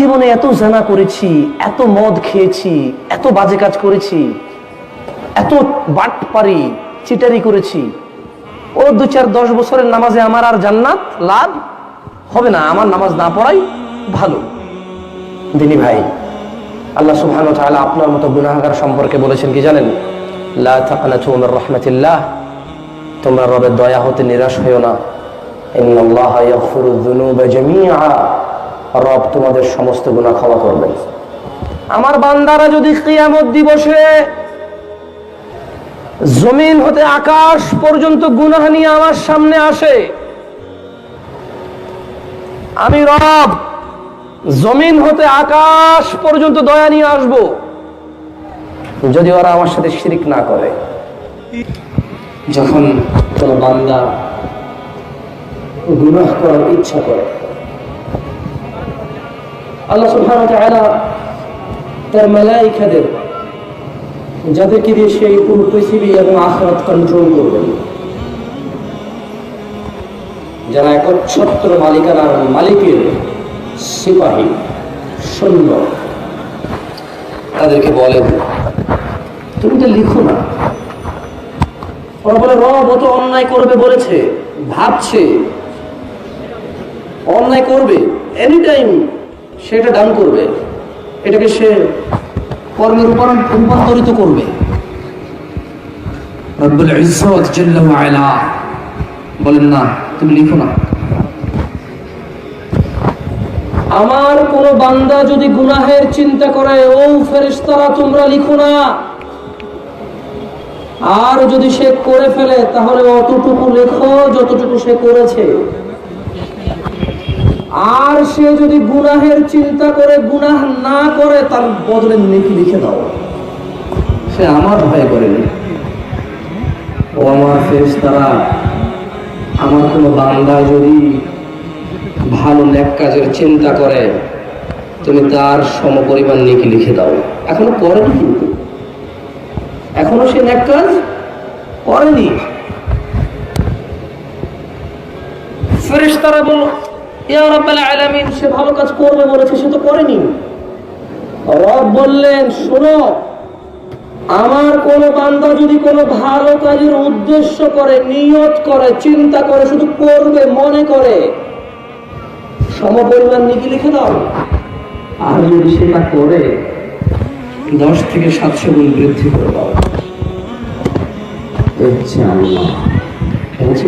জীবনে এত জানা করেছি, এত মদ খেয়েছি, এত বাজে কাজ করেছি, এত বাট পারি, চিটারি করেছি। ও দু চার দশ বছরের নামাজে আমার আর জান্নাত লাভ হবে না, আমার নামাজ না পড়াই ভালো। দিনী ভাই, আল্লাহ তাআলা আপনার মতো গুনাহগার সম্পর্কে বলেছেন কি জানেন? রাহমাতিল্লাহ, তোমরা রবের দয়া হতে নিরাশ হইও না। রব তোমাদের সমস্ত গুনাহ ক্ষমা করবেন। আমার বান্দারা যদি কিয়ামত দিবসে জমিন হতে আকাশ পর্যন্ত গুনাহ নিয়ে আমার সামনে আসে, আমি রব জমিন হতে আকাশ পর্যন্ত দয়া নিয়ে আসব, যদি ওরা আমার সাথে শিরিক না করে। যখন কোনো বান্দা গুনাহ করার ইচ্ছা করে আল্লাহ সুবহানাহু ওয়া তাআলা তার মালাইকাদের যাদেরকে দিয়ে সেই পুরো পৃথিবী এবং আখরাত কন্ট্রোল করবেন। যারা একচ্ছত্র মালিকানার মালিকের সিপাহী, সৈন্য, তাদেরকে বলেন তুমি তো লিখো না। ওরা বলে রব ও অন্যায় করবে বলেছে, ভাবছে, অন্যায় করবে এনি টাইম সেটা ডান করবে। এটাকে সে কর্মের উপর রূপান্তরিত করবে। বলেন না, তুমি লিখো না। আমার কোন বান্দা যদি গুনাহের চিন্তা করে, ও ফেরেশতারা, তোমরা লিখো না। আর যদি সে করে ফেলে, তাহলে অতটুকু লেখো, যতটুকু সে করেছে। আর সে যদি গুনাহের চিন্তা করে, গুনাহ না করে, তার বদলে নেকি লিখে দাও। সে আমার ভয় করেনি ও আমার ফেরেশতারা, আমার কোনো বান্দা যদি ভালো ন্যাক কাজের চিন্তা করে, তুমি তার সমপরিমাণ নেকি লিখে দাও। এখনও করেনি কিন্তু। এখনও সে ন্যাক কাজ করেনি। ফেরেশতারা বলল ইয়া রাব্বাল সে ভালো কাজ করবে বলেছে, সে তো করেনি। রব বললেন, শোনো, আমার কোন বান্দা যদি কোনো ভালো কাজের উদ্দেশ্য করে, নিয়ত করে, চিন্তা করে, শুধু করবে, মনে করে, সমপরিমাণ নিকি লিখে দাও। আর যদি সেটা করে, দশ থেকে সাতশো গুণ বৃদ্ধি করে দাও। হচ্ছে আল্লাহ। হচ্ছে